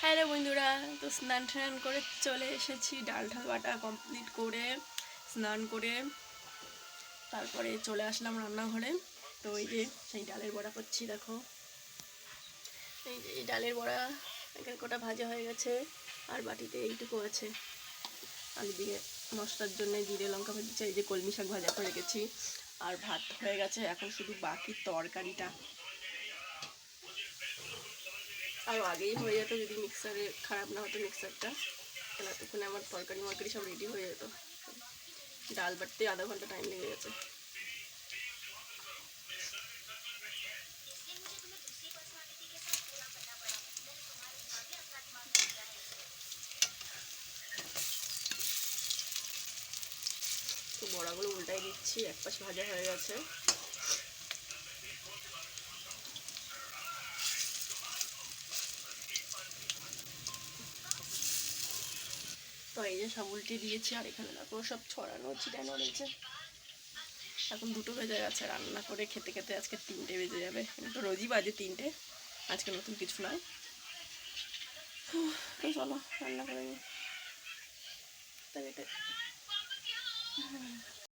Hello বন্ধুরা, তো স্নান টান করে চলে এসেছি, ডাল ঢাল বাটা কমপ্লিট করে স্নান করে। তারপরে চলে আসলাম রান্নাঘরে। তো এই যে সেই ডালের বড়া করছি, দেখো। এই যে এই ডালের বড়া, এক কটা ভাজা হয়ে গেছে, আর বাটিতে এইটুকু আছে। আলু দিয়ে মশলার জন্য জিরে লঙ্কা ভেজেছি এই যে কলমি শাক ভাজা করে রেখেছি। আর ভাত হয়ে গেছে, এখন শুধু বাকি তরকারিটা। আর আগেই হয়ে যেত যদি মিক্সারে খারাপ না হতো মিক্সারটা তাহলে এতক্ষণে আমার তরকারি মরকারি সব রেডি হয়ে যেত। ডাল বাটতে আধা ঘণ্টা টাইম লেগে গেছে। বড়াগুলো উল্টাই দিচ্ছি, এক পাশ ভাজা হয়ে গেছে। তো এই যে সব উল্টে দিয়েছি আর এখানে দেখো সব ছড়ানো, ছিটানো রয়েছে। এখন দুটো বেজে গেছে, রান্না করে খেতে খেতে আজকে তিনটে বেজে যাবে। তো রোজই বাজে তিনটে, আজকে নতুন কিছু নয়। তো চলো, রান্না করে নিই। এটা